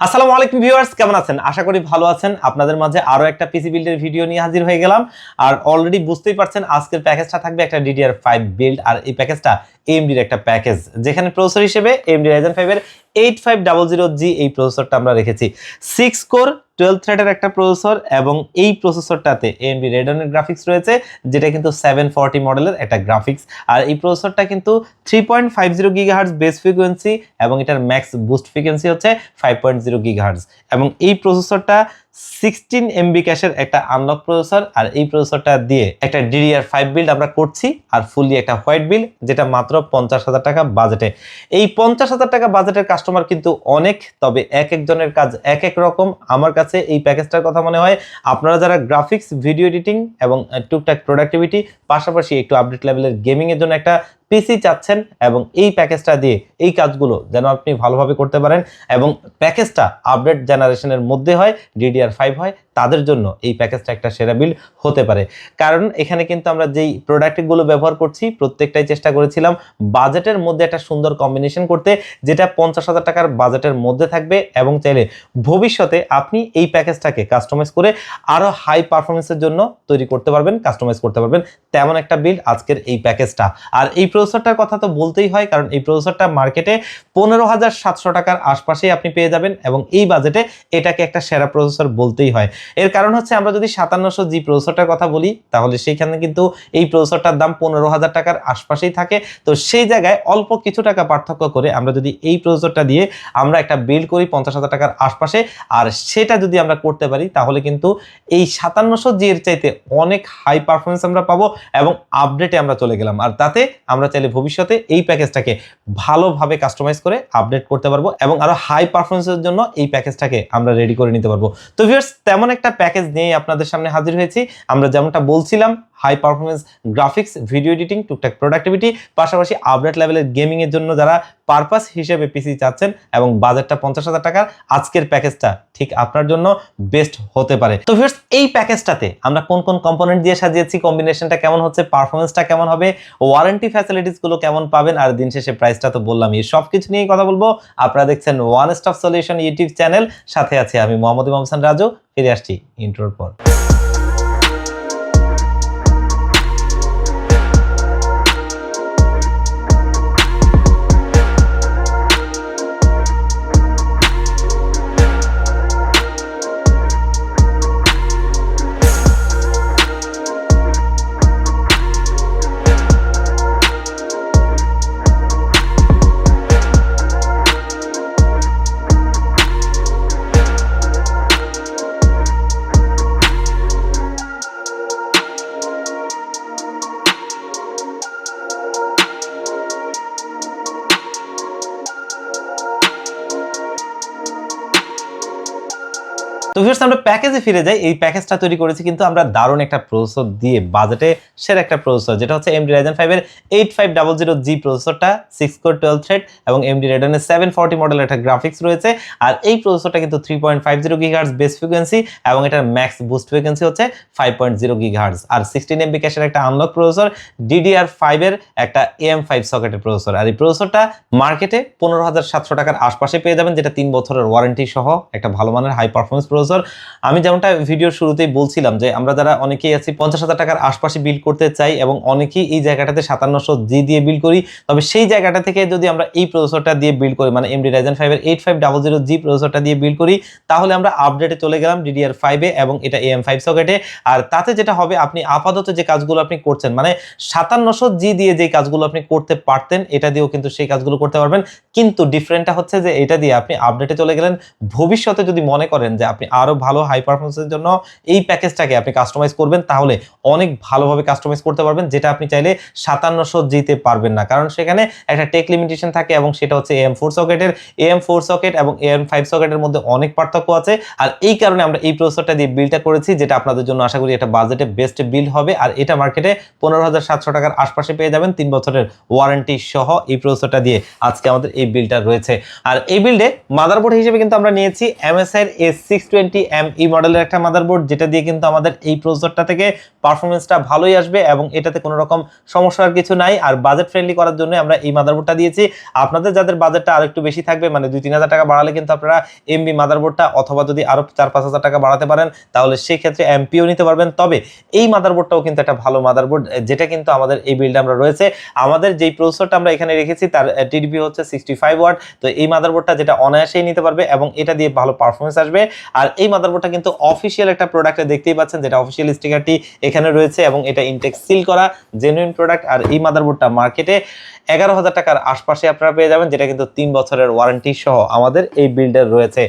আসসালামু আলাইকুম ভিউয়ার্স, কেমন আছেন? আশা করি ভালো আছেন। আপনাদের মাঝে আরও একটা পিসি বিল্ডের ভিডিও নিয়ে হাজির হয়ে গেলাম। আর অলরেডি বুঝতেই পারছেন, আজকের প্যাকেজটা থাকবে একটা ডিডিআর ফাইভ বিল্ড আর এই প্যাকেজটা এমডির একটা প্যাকেজ যেখানে প্রসেসর হিসেবে এমডি রাইজেন ফাইভের eight five double zero G এই প্রসেসরটা আমরা রেখেছি। সিক্স কোর টুয়েলভ থ্রেডের একটা প্রসেসর এবং এই প্রসেসরটাতে এমডি রেডনের গ্রাফিক্স রয়েছে, যেটা কিন্তু সেভেন ফর্টি মডেলের একটা গ্রাফিক্স আর এই প্রসেসরটা কিন্তু three point five zero gigahertz base frequency এবং এটার ম্যাক্স বুস্ট ফ্রিকোয়েন্সি হচ্ছে ফাইভ পয়েন্ট জিরো গিগাহার্স এবং এই প্রসেসরটা সিক্সটিন এমবি ক্যাশের একটা আনলক প্রসেসর আর এই প্রসেসরটা দিয়ে একটা ডিডিআর ফাইভ বিল্ড আমরা করছি আর ফুললি একটা হোয়াইট বিল যেটা মাত্র পঞ্চাশ হাজার টাকা বাজেটে এই পঞ্চাশ হাজার টাকা বাজেটের কাস্টমার কিন্তু অনেক, তবে এক একজনের কাজ এক এক রকম। আমার কাছে এই প্যাকেজটার কথা মনে হয়, আপনারা যারা গ্রাফিক্স ভিডিও এডিটিং এবং টুকটাক প্রোডাক্টিভিটি পাশাপাশি একটু আপডেট লেভেলের গেমিংয়ের জন্য একটা পিসি চাচ্ছেন এবং এই প্যাকেজটা দিয়ে এই কাজগুলো যেন আপনি ভালোভাবে করতে পারেন এবং প্যাকেজটা আপডেট জেনারেশনের মধ্যে হয় ডিডিআর ফাইভ হয়, তাদের জন্য এই প্যাকেজটা একটা সেরা বিল হতে পারে। কারণ এখানে কিন্তু আমরা যেই প্রোডাক্টগুলো ব্যবহার করছি, প্রত্যেকটাই চেষ্টা করেছিলাম বাজেটের মধ্যে একটা সুন্দর কম্বিনেশন করতে, যেটা পঞ্চাশ হাজার টাকার বাজেটের মধ্যে থাকবে এবং চাইলে ভবিষ্যতে আপনি এই প্যাকেজটাকে কাস্টমাইজ করে আরও হাই পারফরমেন্সের জন্য তৈরি করতে পারবেন কাস্টমাইজ করতে পারবেন। তেমন একটা বিল আজকের এই প্যাকেজটা। আর এই প্রসেসরটার কথা তো বলতেই হয়, কারণ এই প্রসেসরটা মার্কেটে পনেরো হাজার সাতশো টাকার আশপাশেই আপনি পেয়ে যাবেন এবং এই বাজেটে এটাকে একটা সেরা প্রসেসর বলতেই হয়। এর কারণ হচ্ছে আমরা যদি সাতান্নশো জি প্রসেসরটার কথা বলি, তাহলে সেইখানে কিন্তু এই প্রসেসরটার দাম পনেরো হাজার টাকার আশপাশেই থাকে। তো সেই জায়গায় অল্প কিছু টাকা পার্থক্য করে আমরা যদি এই প্রসেসরটা দিয়ে আমরা একটা বিল্ড করি পঞ্চাশ হাজার টাকার আশপাশে, আর সেটা যদি আমরা করতে পারি, তাহলে কিন্তু এই সাতান্নশো জি এর চাইতে অনেক হাই পারফরমেন্স আমরা পাবো এবং আপডেটে আমরা চলে গেলাম। আর তাতে আমরা চাইলে ভবিষ্যতে এই প্যাকেজটাকে ভালোভাবে কাস্টমাইজ করে আপডেট করতে পারব এবং আরও হাই পারফরমেন্সের জন্য এই প্যাকেজটাকে আমরা রেডি করে নিতে পারব। তো ভিউয়ার্স তেমন একটা প্যাকেজ নিয়ে আপনাদের সামনে হাজির হয়েছি। আমরা যেমনটা বলছিলাম high performance graphics video editing টুকটাক প্রোডাক্টিভিটি পাশাপাশি আপডেট লেভেলের গেমিংয়ের জন্য যারা পারপাস হিসেবে পিসি চাচ্ছেন এবং বাজেটটা পঞ্চাশ হাজার টাকার আজকের প্যাকেজটা ঠিক আপনার জন্য বেস্ট হতে পারে। তো ভিউয়ার্স এই প্যাকেজটাতে আমরা কোন কোন কম্পোনেন্ট দিয়ে সাজিয়েছি কম্বিনেশনটা কেমন হচ্ছে পারফরমেন্সটা কেমন হবে ওয়ারেন্টি ফ্যাসিলিটিসগুলো কেমন পাবেন, আর দিন শেষে প্রাইসটা তো বললাম, এই সব কিছু নিয়েই কথা বলব। আপনারা দেখছেন one stop solution YouTube channel, সাথে আছে আমি মোহাম্মদ ইমাম রাজু, ফিরে আসছি ইন্ট্রোর পর। আমরা প্যাকেজে ফিরে যাই, এই প্যাকেজটা তৈরি করেছি কিন্তু আমরা দারুণ একটা প্রসেসর দিয়ে বাজেটে সেরা একটা প্রসেসর যেটা হচ্ছে এমডি রাইজেন ফাইভের eight five double zero G প্রসেসরটা six core twelve thread এবং এমডি রেডনের সেভেন ফর্টি মডেলের একটা গ্রাফিক্স রয়েছে। আর এই প্রসেসরটা কিন্তু three point five zero gigahertz base frequency এবং এটার ম্যাক্স বুস্ট ফ্রিকোয়েন্সি হচ্ছে ফাইভ পয়েন্ট জিরো গিগার্স আর সিক্সটিন এমবি ক্যাশের একটা আনলক প্রসেসর ডিডিআর ফাইভের একটা এম ফাইভ সকেটের প্রসেসর আর এই প্রসেসরটা মার্কেটে পনেরো হাজার সাতশো টাকার আশপাশে পেয়ে যাবেন, যেটা তিন বছরের ওয়ারেন্টি সহ একটা ভালো মানের হাই পারফরমেন্স প্রসেসর আমি যেমনটা ভিডিওর শুরুতেই বলছিলাম যে আমরা যারা অনেকেই আছি, পঞ্চাশ হাজার টাকার আশপাশে বিল করতে চাই এবং অনেকেই এই জায়গাটাতে সাতান্নশো জি দিয়ে বিল করি, তবে সেই জায়গাটা থেকে যদি আমরা এই প্রসেসরটা দিয়ে বিল করি মানে এমডি রাইজেন ফাইভের eight five double zero G প্রসেসরটা দিয়ে বিল করি, তাহলে আমরা আপডেটে চলে গেলাম ডিডিআর ফাইভে এবং এটা এম ফাইভ সকেটে আর তাতে যেটা হবে, আপনি আপাতত যে কাজগুলো আপনি করছেন মানে সাতান্নশো জি দিয়ে যে কাজগুলো আপনি করতে পারতেন, এটা দিয়েও কিন্তু সেই কাজগুলো করতে পারবেন। কিন্তু ডিফারেন্টটা হচ্ছে যে এটা দিয়ে আপনি আপডেটে চলে গেলেন। ভবিষ্যতে যদি মনে করেন যে আপনি আরও ভালো হাই পারফরমেন্সের জন্য এই প্যাকেজটাকে আপনি কাস্টমাইজ করবেন, তাহলে অনেক ভালোভাবে কাস্টমাইজ করতে পারবেন, যেটা আপনি চাইলে সাতান্নশো জিতে পারবেন না। কারণ সেখানে একটা টেক লিমিটেশন থাকে এবং সেটা হচ্ছে এম ফোর সকেটের এম ফোর সকেট এবং এম ফাইভ সকেটের মধ্যে অনেক পার্থক্য আছে। আর এই কারণে আমরা এই প্রসেসরটা দিয়ে বিলটা করেছি, যেটা আপনাদের জন্য আশা করি এটা বাজেটে বেস্ট বিল হবে। আর এটা মার্কেটে পনেরো হাজার সাতশো টাকার আশপাশে পেয়ে যাবেন, তিন বছরের ওয়ারেন্টি সহ এই প্রসেসরটা দিয়ে আজকে আমাদের এই বিলটা রয়েছে। আর এই বিল্ডে মাদারবোর্ড হিসেবে কিন্তু আমরা নিয়েছি MSI S six twenty M E মডেলের একটা মাদারবোর্ড যেটা দিয়ে কিন্তু আমাদের এই প্রসেসরটা থেকে পারফরমেন্সটা ভালোই আসবে এবং এটাতে কোনো রকম সমস্যার কিছু নাই। আর বাজেট ফ্রেন্ডলি করার জন্য আমরা এই মাদারবোর্ডটা দিয়েছি। আপনাদের যাদের বাজেটটা আরেকটু বেশি থাকবে মানে দুই, তিন হাজার টাকা বাড়ালে কিন্তু আপনারা এমবি মাদারবোর্ডটা অথবা যদি আরও চার, পাঁচ হাজার টাকা বাড়াতে পারেন, তাহলে সেই ক্ষেত্রে এমপিও নিতে পারবেন। তবে এই মাদারবোর্ডটাও কিন্তু একটা ভালো মাদারবোর্ড যেটা কিন্তু আমাদের এই বিল্ডে আমরা রয়েছে। আমাদের যেই প্রসেসরটা আমরা এখানে রেখেছি, তার টিডিপি হচ্ছে সিক্সটি ফাইভ ওয়াট তো এই মাদারবোর্ডটা যেটা অনায়াসেই নিতে পারবে এবং এটা দিয়ে ভালো পারফরমেন্স আসবে। আর এই মাদারবোর্ডটা কিন্তু অফিসিয়াল একটা প্রোডাক্টে দেখতেই পাচ্ছেন, যেটা অফিসিয়াল স্টিকারটি এখানে রয়েছে এবং এটা ইনটেক সিল করা জেনুইন প্রোডাক্ট আর এই মাদারবোর্ডটা মার্কেটে এগারো হাজার টাকার আশপাশে আপনারা পেয়ে যাবেন, যেটা কিন্তু তিন বছরের ওয়ারেন্টি সহ আমাদের এই বিল্ডের রয়েছে।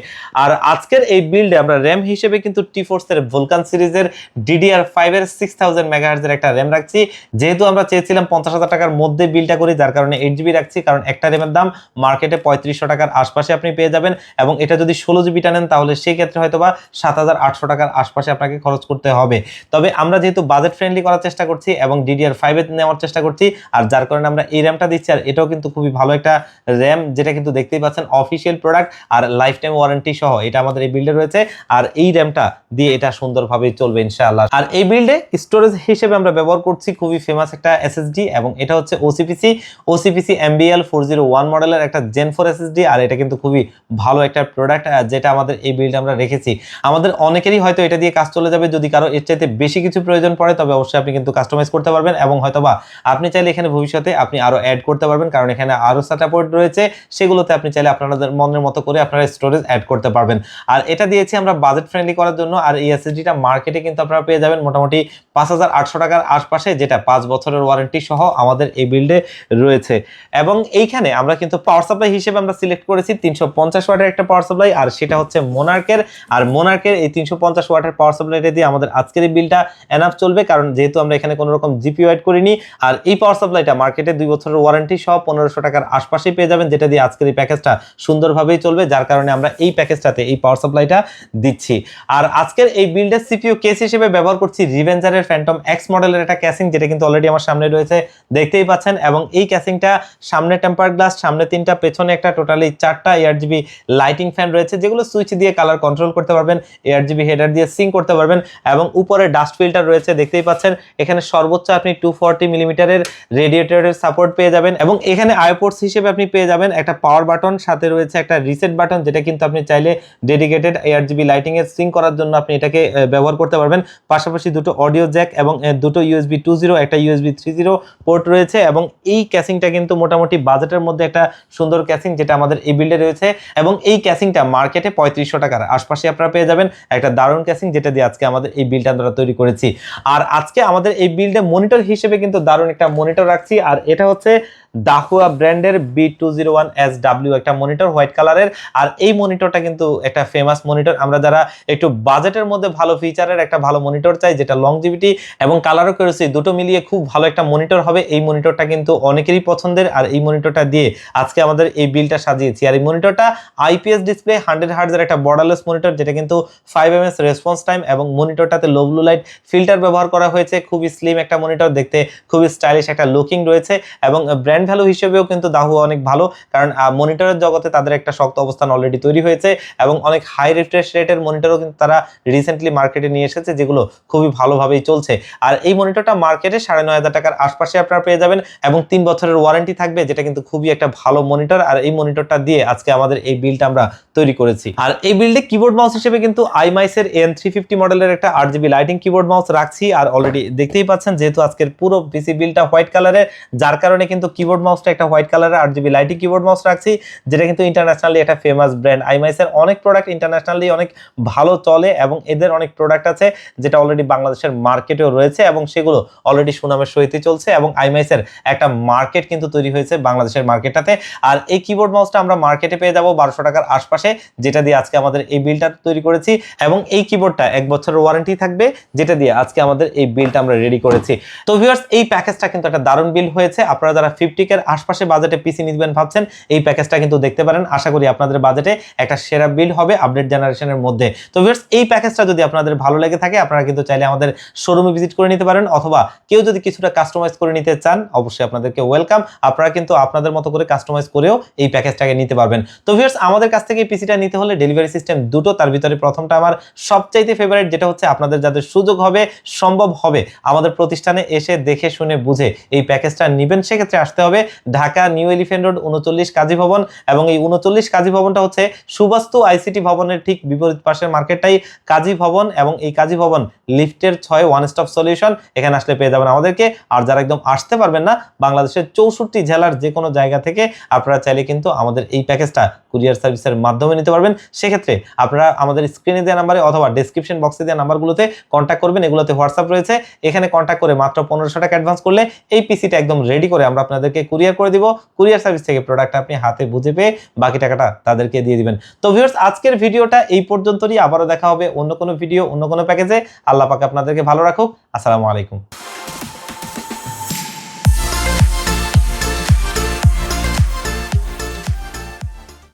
আর আজকের এই বিল্ডে আমরা র্যাম হিসেবে কিন্তু টি ফোর্সের ভোলকান সিরিজের ডিডিআর ফাইভের সিক্স থাউজেন্ড মেগাহার্জের একটা র্যাম রাখছি। যেহেতু আমরা চেয়েছিলাম পঞ্চাশ হাজার টাকার মধ্যে বিলটা করি, যার কারণে এইট জিবি রাখছি, কারণ একটা র্যামের দাম মার্কেটে পঁয়ত্রিশশো টাকার আশপাশে আপনি পেয়ে যাবেন। এবং এটা যদি ষোলো জিবিটা নেন, তাহলে সেই ক্ষেত্রে হয়তো বা সাত হাজার আটশো টাকার আশপাশে আপনাকে খরচ করতে হবে। তবে আমরা যেহেতু বাজেট ফ্রেন্ডলি করার চেষ্টা করছি এবং ডিডিআর ফাইভে নেওয়ার চেষ্টা করছি, আর যার কারণে আমরা এই র্যামটা দিচ্ছি, আর এটাও কিন্তু খুবই ভালো একটা র্যাম যেটা কিন্তু দেখতেই পাচ্ছেন অফিসিয়াল প্রোডাক্ট আর লাইফ টাইম ওয়ারেন্টি সহ, এটা আমাদের এই বিল্ডে রয়েছে। আর এই র্যামটা দিয়ে এটা সুন্দরভাবে চলবে ইনশাআল্লাহ। আর এই বিল্ডে স্টোরেজ হিসেবে আমরা ব্যবহার করছি খুবই ফেমাস একটা এসএসডি এবং এটা হচ্ছে OCPC OCPC MBL four zero one মডেলের একটা জেন ফোর এসএসডি আর এটা কিন্তু খুবই ভালো একটা প্রোডাক্ট যেটা আমাদের এই বিল্ডে আমরা রেখেছি। আমাদের অনেকেরই হয়তো এটা দিয়ে কাজ চলে যাবে, যদি কারও এর চাইতে বেশি কিছু প্রয়োজন পড়ে, তবে অবশ্যই আপনি কিন্তু কাস্টমাইজ করতে পারবেন এবং হয়তো বা আপনি চাইলে এখানে ভবিষ্যতে আপনি আরও অ্যাড করতে পারবেন, কারণ এখানে আরও সাটাপোর্ট রয়েছে, সেগুলোতে আপনি চাইলে আপনাদের মনের মতো করে আপনারা স্টোরেজ অ্যাড করতে পারবেন। আর এটা দিয়েছি আমরা বাজেট ফ্রেন্ডলি করার জন্য, আর এই এসএসডিটা মার্কেটে কিন্তু আপনারা পেয়ে যাবেন মোটামুটি পাঁচ হাজার আটশো টাকার আশপাশে, যেটা পাঁচ বছরের ওয়ারেন্টি সহ আমাদের এই বিল্ডে রয়েছে। এবং এইখানে আমরা কিন্তু পাওয়ার সাপ্লাই হিসেবে আমরা সিলেক্ট করেছি, তিনশো পঞ্চাশ ওয়াটের একটা পাওয়ার সাপ্লাই আর সেটা হচ্ছে মোনার্কের আর মোনার্কের এই তিনশো পঞ্চাশ ওয়াটের পাওয়ার সাপ্লাইটা দিয়ে আমাদের আজকের বিলটা এনাফ চলবে। কারণ যেহেতু আমরা এখানে কোনো রকম জিপি ওয়াইড করিনি, আর এই পাওয়ার সাপ্লাইটা মার্কেটে দুই বছরের ওয়ারেন্টি সহ পনেরোশো টাকার আশপাশে পেয়ে যাবেন, যেটা দিয়ে আজকের এই প্যাকেজটা সুন্দরভাবেই চলবে, যার কারণে আমরা এই প্যাকেজটাতে এই পাওয়ার সাপ্লাইটা দিচ্ছি। আর আজকের এই বিল্ডের সিপিও কেস হিসেবে ব্যবহার করছি রিভেঞ্জারের ফ্যান্টম এক্স মডেলের একটা ক্যাসিং যেটা কিন্তু অলরেডি আমার সামনে রয়েছে, দেখতেই পাচ্ছেন। এবং এই ক্যাসিংটা সামনে টেম্পার গ্লাস সামনে তিনটা, পেছনে একটা টোটালি চারটা এয়ার জিবি লাইটিং ফ্যান রয়েছে, যেগুলো সুইচ দিয়ে কালার কন্ট্রোল করতে এয়ার জিবি হেডার দিয়ে সিং করতে পারবেন এবং উপরে ডাস্ট ফিল্টার রয়েছে, দেখতেই পাচ্ছেন। এখানে সর্বোচ্চ আপনি টু ফর্টি মিলিমিটারের রেডিয়েটরের সাপোর্ট পেয়ে যাবেন এবং এখানে আইপোর্টস হিসেবে আপনি পেয়ে যাবেন একটা পাওয়ার বাটন সাথে রয়েছে একটা রিসেট বাটন যেটা কিন্তু আপনি চাইলে ডেডিকেটেড এয়ার জিবি লাইটিং এর সিং করার জন্য আপনি এটাকে ব্যবহার করতে পারবেন। পাশাপাশি দুটো অডিও জ্যাক এবং দুটো ইউএসবি টু জিরো একটা ইউএসবি থ্রি জিরো পোর্ট রয়েছে এবং এই ক্যাসিংটা কিন্তু মোটামুটি বাজেটের মধ্যে একটা সুন্দর ক্যাসিং যেটা আমাদের এই বিল্ডে রয়েছে এবং এই ক্যাসিংটা মার্কেটে পঁয়ত্রিশশো টাকার। আশপাশে আপনারা পেয়ে যাবেন একটা দারুণ ক্যাসিং যেটা দিয়ে আজকে আমাদের এই বিলটা আমরা তৈরি করেছি। আর আজকে আমাদের এই বিলটা মনিটর হিসেবে কিন্তু দারুণ একটা মনিটর রাখছি। আর এটা হচ্ছে দাহুয়া ব্র্যান্ডের B two zero one S W একটা মনিটর হোয়াইট কালারের আর এই মনিটরটা কিন্তু একটা ফেমাস মনিটর আমরা যারা একটু বাজেটের মধ্যে ভালো ফিচারের একটা ভালো মনিটর চাই, যেটা লংজিভিটি এবং কালারও করেছি দুটো মিলিয়ে খুব ভালো একটা মনিটর হবে। এই মনিটরটা কিন্তু অনেকেরই পছন্দের, আর এই মনিটরটা দিয়ে আজকে আমাদের এই বিলটা সাজিয়েছি। আর এই মনিটরটা আইপিএস ডিসপ্লে হান্ড্রেড হার্ডের একটা বর্ডারলেস মনিটর যেটা কিন্তু five M S response time এবং মনিটরটাতে লো ব্লু লাইট ফিল্টার ব্যবহার করা হয়েছে। খুবই স্লিম একটা মনিটর দেখতে খুবই স্টাইলিশ একটা লুকিং রয়েছে এবং ব্র্যান্ড ভ্যালু হিসেবেও কিন্তু দাহু অনেক ভালো। কারণ মনিটরের জগতে তাদের একটা শক্ত অবস্থান অলরেডি তৈরি হয়েছে এবং অনেক হাই রিফ্রেশ রেটের মনিটরও কিন্তু তারা রিসেন্টলি মার্কেটে নিয়ে এসেছে, যেগুলো খুবই ভালোভাবেই চলছে। আর এই মনিটরটা মার্কেটে সাড়ে নয় হাজার টাকার আশপাশে আপনারা পেয়ে যাবেন এবং তিন বছরের ওয়ারেন্টি থাকবে, যেটা কিন্তু খুবই একটা ভালো মনিটর আর এই মনিটরটা দিয়ে আজকে আমাদের এই বিলটা আমরা তৈরি করেছি। আর এই বিল্ডে কিবোর্ড মাউস হিসেবে কিন্তু আইমাইসের এন থ্রি ফিফটি মডেলের একটা আট জিবি লাইটিং কিবোর্ড মাউস রাখছি। আর অলরেডি দেখতেই পাচ্ছেন, যেহেতু আজকের পুরো পিসি বিলটা হোয়াইট কালারের যার কারণে কিন্তু কিবোর্ড মাউসটা একটা হোয়াইট কালারের আট জিবি লাইটিং কিবোর্ড মাউস রাখছি, যেটা কিন্তু ইন্টারন্যাশনালি একটা ফেমাস ব্র্যান্ড আইমাইসের অনেক প্রোডাক্ট ইন্টারন্যাশনালি অনেক ভালো চলে এবং এদের অনেক প্রোডাক্ট আছে, যেটা অলরেডি বাংলাদেশের মার্কেটেও রয়েছে এবং সেগুলো অলরেডি সুনামের সহিতই চলছে এবং আইমাইসের একটা মার্কেট কিন্তু তৈরি হয়েছে বাংলাদেশের মার্কেটটাতে আর এই কিবোর্ড মাউসটা আমরা মার্কেটে পেয়ে যাব বারোশো টাকার আশপাশে, যেটা দিয়ে আজকে আমাদের এই বিলটা তৈরি করেছি এবং এই কিবোর্ডটা এক বছরের ওয়ারেন্টি থাকবে, যেটা দিয়ে আজকে আমাদের এই বিলটা আমরা রেডি করেছি। তো ভিউয়ার্স এই প্যাকেজটা কিন্তু একটা দারুণ বিল হয়েছে। আপনারা যারা ফিফটি ফিফটিকের আশপাশে বাজেটে পিসি নিবেন ভাবছেন, এই প্যাকেজটা কিন্তু দেখতে পারেন। আশা করি আপনাদের বাজেটে একটা সেরা বিল্ড হবে আপডেট জেনারেশনের মধ্যে। তো ভিউয়ার্স, এই প্যাকেজটা যদি আপনাদের ভালো লেগে থাকে, আপনারা কিন্তু চাইলে আমাদের শোরুমে ভিজিট করে নিতে পারেন, অথবা কেউ যদি কিছুটা কাস্টমাইজ করে নিতে চান, অবশ্যই আপনাদেরকে ওয়েলকাম আপনারা কিন্তু আপনাদের মতো করে কাস্টমাইজ করেও এই প্যাকেজটাকে নিতে পারবেন। তো ভিউয়ার্স, আমাদের কাছ থেকে পিসিটা নিতে হলে ডেলিভারি সিস্টেম দুটো, তার ভিতরে প্রথমটা আমার সবচাইতে ফেভারিট যেটা হচ্ছে আপনাদের যাদের সুযোগ হবে, সম্ভব হবে, আমাদের প্রতিষ্ঠানে এসে দেখে, শুনে, বুঝে এই প্যাকেজটা নেবেন, সেক্ষেত্রে আসতে হবে ঢাকা নিউ এলিফেন্ট রোড উনচল্লিশ কাজী ভবন এবং এই উনচল্লিশ কাজী ভবনটা হচ্ছে সুবাস্তু আইসিটি ভবনের ঠিক বিপরীত পাশের মার্কেটটাই কাজী ভবন এবং এই কাজী ভবন লিফটের ছয় ওয়ান স্টপ সলিউশন এখানে আসলে পেয়ে যাবেন আমাদেরকে। আর যারা একদম আসতে পারবেন না, বাংলাদেশের চৌষট্টি জেলার যে কোনো জায়গা থেকে আপনারা চাইলে কিন্তু আমাদের এই প্যাকেজটা কুরিয়ার সার্ভিসের মাধ্যমে নিতে পারবেন। সেক্ষেত্রে আপনারা আমাদের স্ক্রিনে দেওয়া নাম্বারে অথবা ডেসক্রিপশন বক্সে দেওয়া নাম্বারগুলোতে কন্ট্যাক্ট করবেন। এগুলোতে হোয়াটসঅ্যাপ রয়েছে। এখানে কন্ট্যাক্ট করে মাত্র পনেরোশো টাকা অ্যাডভান্স করলে এই পিসিটা একদম রেডি করে আমরা আপনাদেরকে কুরিয়ার করে দিব কুরিয়ার সার্ভিস থেকে প্রোডাক্ট আপনি হাতে বুঝে পেয়ে বাকি টাকাটা তাদেরকে দিয়ে দিবেন। তো ভিউয়ার্স আজকের ভিডিওটা এই পর্যন্তই। আবারও দেখা হবে অন্য কোনো ভিডিও অন্য কোনো প্যাকেজে আল্লাহ পাক আপনাদেরকে ভালো রাখুক। আসসালামু আলাইকুম।